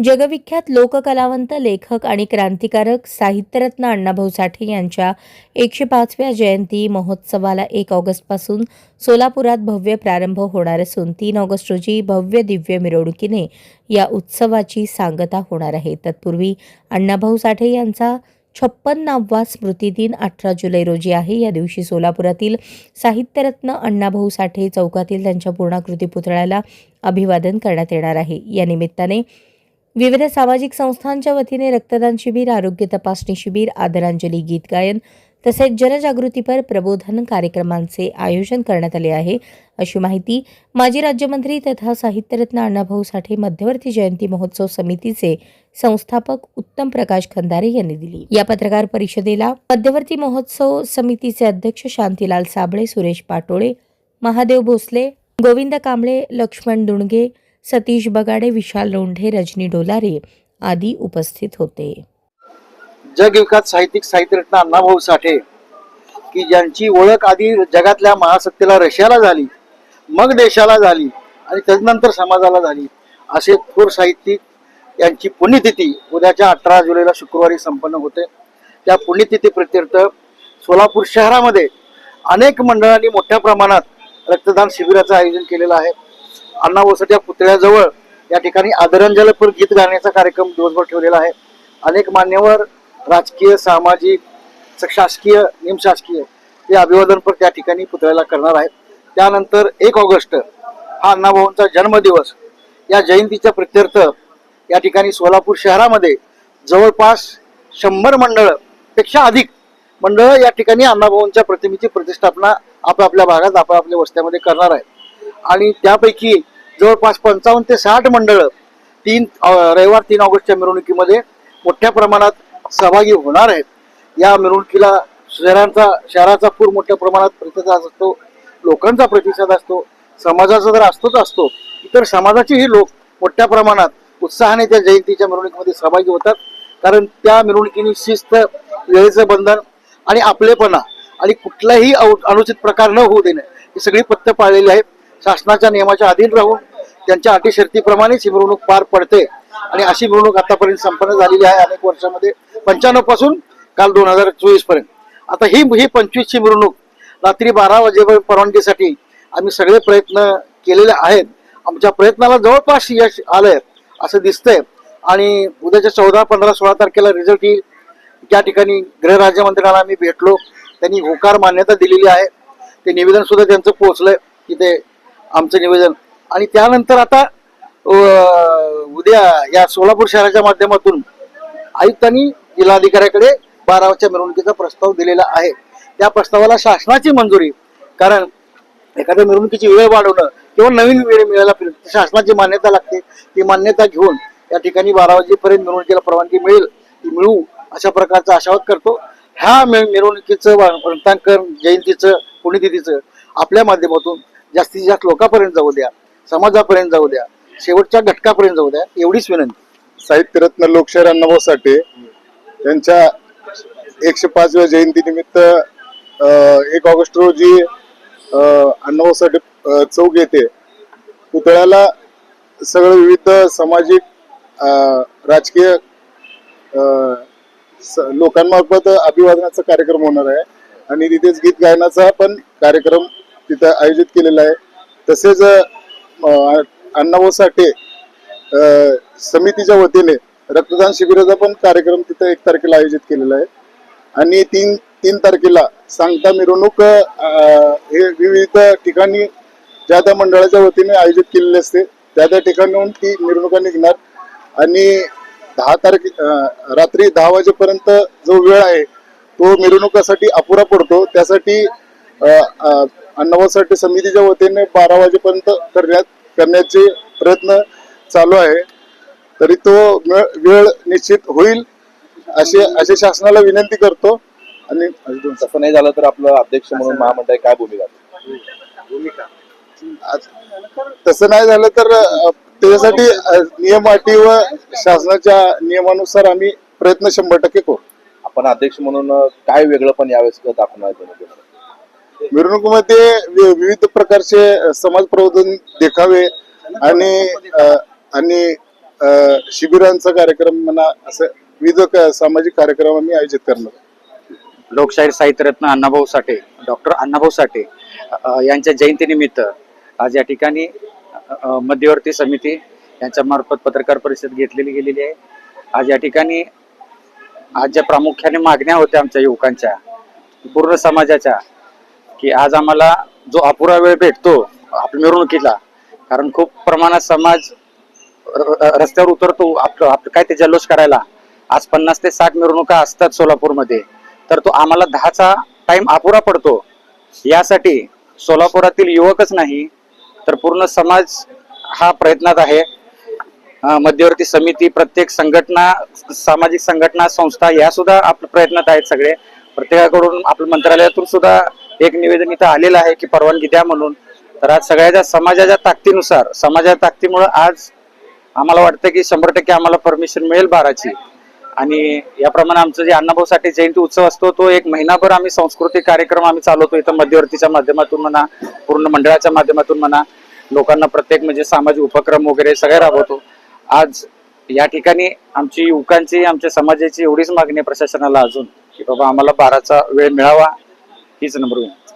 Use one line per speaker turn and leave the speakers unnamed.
जगविख्यात लोककलावंत लेखक आणि क्रांतिकारक साहित्यरत्न अण्णाभाऊ साठे यांच्या एकशे पाचव्या जयंती महोत्सवाला एक ऑगस्टपासून सोलापुरात भव्य प्रारंभ होणार असून तीन ऑगस्ट रोजी भव्य दिव्य मिरवणुकीने या उत्सवाची सांगता होणार आहे. तत्पूर्वी अण्णाभाऊ साठे यांचा छप्पन्नावा स्मृतिदिन अठरा जुलै रोजी आहे. या दिवशी सोलापुरातील साहित्यरत्न अण्णाभाऊ साठे चौकातील त्यांच्या पूर्णाकृती पुतळ्याला अभिवादन करण्यात येणार आहे. या निमित्ताने विविध सामाजिक संस्थांच्या वतीने रक्तदान शिबिर आरोग्य तपासणी शिबिर आदरांजली गीत गायन तसेच जनजागृतीपर प्रबोधन कार्यक्रमांचे आयोजन करण्यात आले आहे. अशी माहिती माजी राज्यमंत्री तथा साहित्यरत्न अण्णाभाऊ साठे मध्यवर्ती जयंती महोत्सव समितीचे संस्थापक उत्तम प्रकाश खंदारे यांनी दिली. या पत्रकार परिषदेला मध्यवर्ती महोत्सव समितीचे अध्यक्ष शांतीलाल साबळे सुरेश पाटोळे महादेव भोसले गोविंद कांबळे लक्ष्मण दुणगे सतीश बगाडे विशाल लोंढे रजनी डोलारे आदी उपस्थित होते.
जगविकास साहित्यिक साहित्यरत्न अण्णाभाऊ साठे की ज्यांची ओळख आधी जगातल्या महासत्तेला रशियाला झाली मग देशाला झाली आणि त्यानंतर समाजाला झाली असे थोर साहित्यिक यांची पुण्यतिथी उद्याच्या अठरा जुलैला शुक्रवारी संपन्न होते. त्या पुण्यतिथी प्रत्यर्थ सोलापूर शहरामध्ये अनेक मंडळांनी मोठ्या प्रमाणात रक्तदान शिबिराचं आयोजन केलेलं आहे. अण्णा साठे या पुतळ्याजवळ या ठिकाणी आदरांजलीपर गीत गाण्याचा कार्यक्रम दिवसभर ठेवलेला आहे. अनेक मान्यवर राजकीय सामाजिक शासकीय निमशासकीय हे अभिवादन पण त्या ठिकाणी पुतळ्याला करणार आहेत. त्यानंतर एक ऑगस्ट हा अण्णाभाऊंचा जन्मदिवस. या जयंतीच्या प्रत्यर्थ या ठिकाणी सोलापूर शहरामध्ये जवळपास शंभर मंडळपेक्षा अधिक मंडळ या ठिकाणी अण्णाभाऊंच्या प्रतिमेची प्रतिष्ठापना आपापल्या भागात आपापल्या वस्त्यामध्ये करणार आहेत. आणि त्यापैकी जवळपास पंचावन्न ते साठ मंडळं तीन रविवार तीन ऑगस्टच्या मिरवणुकीमध्ये मोठ्या प्रमाणात सहभागी होणार आहेत. या मिरवणुकीला शहरांचा शहराचा पूर मोठ्या प्रमाणात प्रतिसाद असतो लोकांचा प्रतिसाद असतो समाजाचा तर असतोच असतो. इतर समाजाचेही लोक मोठ्या प्रमाणात उत्साहाने त्या जयंतीच्या मिरवणुकीमध्ये सहभागी होतात. कारण त्या मिरवणुकीने शिस्त वेळेचं बंधन आणि आपलेपणा आणि कुठलाही अनुचित प्रकार न होऊ देणे ही सगळी पथ्य पाळलेली आहेत. शासनाच्या नियमाच्या अधीन राहून त्यांच्या अटी शर्तीप्रमाणेच ही मिरवणूक पार पडते. आणि अशी मिरवणूक आतापर्यंत संपन्न झालेली आहे. अनेक वर्षामध्ये पंच्याण्णवपासून काल दोन हजार चोवीसपर्यंत. आता ही ही पंचवीसची मिरवणूक रात्री बारा वाजेपर्यंत परवानगीसाठी आम्ही सगळे प्रयत्न केलेले आहेत. आमच्या प्रयत्नाला जवळपास यश आलंय असं दिसतंय. आणि उद्याच्या चौदा पंधरा सोळा तारखेला रिझल्ट येईल. त्या ठिकाणी गृहराज्यमंत्र्यांना आम्ही भेटलो. त्यांनी होकार मान्यता दिलेली आहे. ते निवेदन सुद्धा त्यांचं पोहोचलंय. की ते आमचं निवेदन. आणि त्यानंतर आता उद्या या सोलापूर शहराच्या माध्यमातून आयुक्तांनी जिल्हाधिकाऱ्याकडे बारावाच्या मिरवणुकीचा प्रस्ताव दिलेला आहे. त्या प्रस्तावाला शासनाची मंजुरी कारण एखाद्या मिरवणुकीची वेळ वाढवणं किंवा नवीन वेळ मिळायला शासनाची मान्यता लागते. ती मान्यता घेऊन या ठिकाणी बारा वाजेपर्यंत मिरवणुकीला परवानगी मिळेल ती मिळू अशा प्रकारचा आशावाद करतो. ह्या मिरवणुकीचं वृत्तांकन जयंतीचं पुण्यतिथीचं आपल्या माध्यमातून जास्तीत जास्त लोकांपर्यंत जाऊ द्या समाजापर्यंत जाऊ द्या शेवटच्या घटकापर्यंत जाऊ द्या एवढीच विनंती.
साहित्यरत्न लोकशाहीर अण्णाभाऊ साठे यांच्या एकशे पाचव्या जयंतीनिमित्त एक ऑगस्ट रोजी अण्णाभाऊ साठे चौक येथे पुतळ्याला सगळं विविध सामाजिक राजकीय लोकांमार्फत अभिवादनाचा कार्यक्रम होणार आहे. आणि तिथेच गीत गायनाचा पण कार्यक्रम तिथं आयोजित केलेलं आहे. तसेच अण्णाभाऊ साठे समितीच्या वतीने रक्तदान शिबिराचा पण कार्यक्रम तिथं एक तारखेला आयोजित केलेला आहे. आणि तीन तीन तारखेला सांगता मिरवणूक हे विविध ठिकाणी ज्या त्या मंडळाच्या वतीने आयोजित केलेली असते त्या त्या ठिकाणीहून ती मिरवणुका निघणार. आणि दहा तारखे रात्री दहा वाजेपर्यंत जो वेळ आहे तो मिरवणुकासाठी अपुरा पडतो. त्यासाठी अ, अ, अण्णाभाऊसाठी समितीच्या वतीने बारा वाजेपर्यंत करण्यात करण्याचे प्रयत्न चालू आहे. तरी तो वेळ- निश्चित होईल असे असे शासनाला विनंती करतो. आणि अजून
तसं नाही झालं तर आपलं अध्यक्ष म्हणून महामंडळ काय भूमिका
आज- तसं नाही झालं तर त्याच्यासाठी नियम अटी व शासनाच्या नियमानुसार आम्ही प्रयत्न शंभर टक्के करू.
आपण अध्यक्ष म्हणून काय वेगळं पण यावेळेस दाखवणार आहे
मिरवणुकीमध्ये विविध प्रकारचे समाज प्रबोधन देखावे आणि आणि शिबिरांचा कार्यक्रम म्हणा असं विविध सामाजिक कार्यक्रम आम्ही आयोजित करणार.
लोकशाहीर साहित्यरत्न अण्णाभाऊ साठे डॉक्टर अण्णाभाऊ साठे यांच्या जयंतीनिमित्त आज या ठिकाणी मध्यवर्ती समिती यांच्या मार्फत पत्रकार परिषद घेतलेली गेलेली आहे. आज या ठिकाणी आज ज्या प्रामुख्याने मागण्या होत्या आमच्या युवकांच्या पूर्ण समाजाच्या की आज आम्हाला जो अपुरा वेळ भेटतो आपल्या मिरवणुकीला कारण खूप प्रमाणात समाज र- रस्त्यावर उतरतो आपलं आपलं काय ते जल्लोष करायला. आज पन्नास ते साठ मिरवणुका असतात सोलापूरमध्ये. तर तो आम्हाला दहाचा टाइम अपुरा पडतो. यासाठी सोलापुरातील युवकच नाही तर पूर्ण समाज हा प्रयत्नात आहे. मध्यवर्ती समिती प्रत्येक संघटना सामाजिक संघटना संस्था या सुद्धा आपल्या प्रयत्नात आहेत सगळे. प्रत्येकाकडून आपल्या मंत्रालयातून सुद्धा एक निवेदन इथं आलेलं आहे की परवानगी द्या म्हणून. तर आज सगळ्याच्या समाजाच्या ताकदीनुसार समाजाच्या ताकदीमुळं आज आम्हाला वाटतं की शंभर टक्के आम्हाला परमिशन मिळेल बाराची. आणि याप्रमाणे आमचं जे अण्णाभाऊ साठे जयंती उत्सव असतो तो एक महिनाभर आम्ही सांस्कृतिक कार्यक्रम आम्ही चालवतो. इथं मध्यवर्तीच्या माध्यमातून म्हणा पूर्ण मंडळाच्या माध्यमातून म्हणा लोकांना प्रत्येक म्हणजे सामाजिक उपक्रम वगैरे सगळे राबवतो. आज या ठिकाणी आमची युवकांची आमच्या समाजाची एवढीच मागणी आहे प्रशासनाला अजून की बाबा आम्हाला बाराचा वेळ मिळावा. हीच नंबर वन